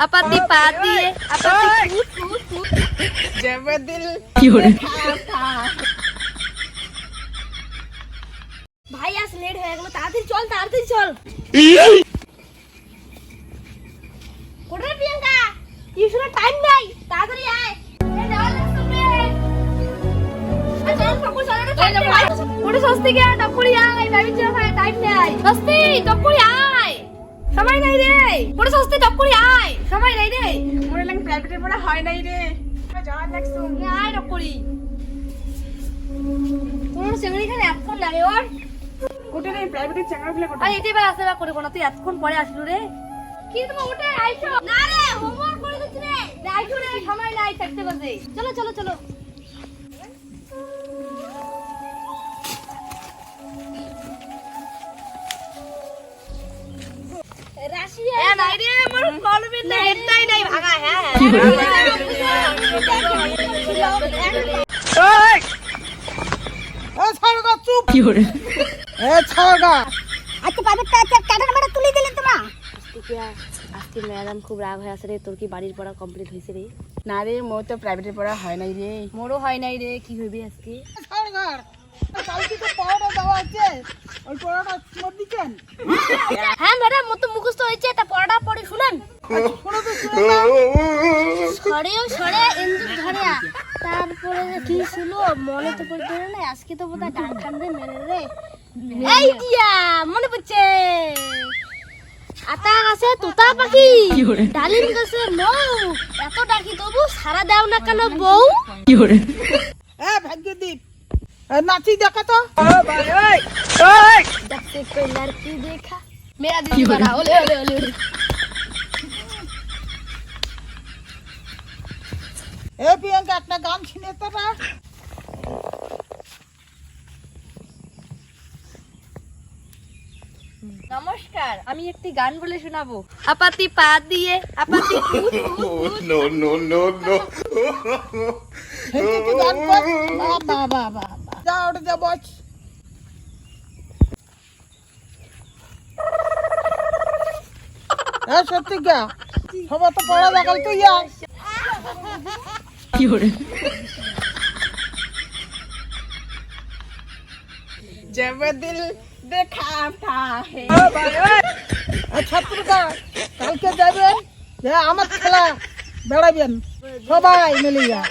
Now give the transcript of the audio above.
আপাতি পা দিয়ে আপাতি foot foot foot जब दिल ভাই আজ লেট হয়ে গেল তাড়াতাড়ি চল তাড়াতাড়ি চল কোথায় প্রিয়াঙ্কা টিউশনের টাইম নাই তাড়াতাড়ি আয় এই যাওয়ার রাস্তা রে আয় চল ঠাকুর চল রে টাইম নাই কোটে সস্তি কে টপকুড়ি আয় ভাবি চল ভাই টাইম নাই সস্তি টপকুড়ি আয় সময় নাই রে কোটে সস্তি টপকুড়ি আয়। সময় নাই রে মোরে লাগে প্রাইভেটে পড়া হয় নাই রে। যাওয়ার সেগুলি এতক্ষণ লাগে ওর। কোটে নেই প্রাইভেটে চাকরি ফেলে কোটে? আর এটাই বা আসতে বা করে কোনো তুই এতক্ষণ পরে আসলো রে। কি তুমি ওটা আইছো? না রে হোমওয়ার্ক করে দিচ্ছি রে। রে, আইছো রে সময় নাই থাকতে চলো চলো চলো। চুপ। কি হরে এ ছাড়গা আচ্ছা প্রাইভেটটা আচ্ছা টাটা তুলে দিলেন তোমরা আজকে আজকে ম্যাডাম খুব রাগ হয়ে আছে রে তোর কি বাড়ির পড়া কমপ্লিট হয়েছে রে? না রে মোর তো প্রাইভেটে পড়া হয় নাই রে। মোরও হয় নাই রে কি হইবে আজকে? কালকে তো পড়াটা দেওয়া আছে। ওই পড়াটা হ্যাঁ ম্যাডাম মতো মুখস্থ হয়েছে তা পড়াটা পড়ে শুনেন। সরেও সরে ধরে তারপরে কি ছিল মনে তো পড়তে না আজকে তো বোধহয় কান দিয়ে মেরে রে এই দিয়া মনে পড়ছে। আতা গাছে তোতা পাখি ডালিম গাছে মৌ। এত ডাকি তবু সারা দাও না কেন বউ এ নাচি দেখা তো দেখতে कोई लड़की देखा मेरा दिल बड़ा ओले ओले ओले ओले এ প্রিয়াঙ্কা একটা গান শুনে তো না নমস্কার আমি একটি গান বলে শোনাবো আপাতি পা দিয়ে আপাতি foot foot no, no, no, no. তুই গান কর বাবা বাবা বাবা যা ওটা যা বস হ্যাঁ সত্যি গা সবার তো পড়া দেখাল তুই যা जब दिल देखा था है ছাত্রটা কালকে যাবেন যে আমার খেলা বেড়াবেন সবাই মিলে যা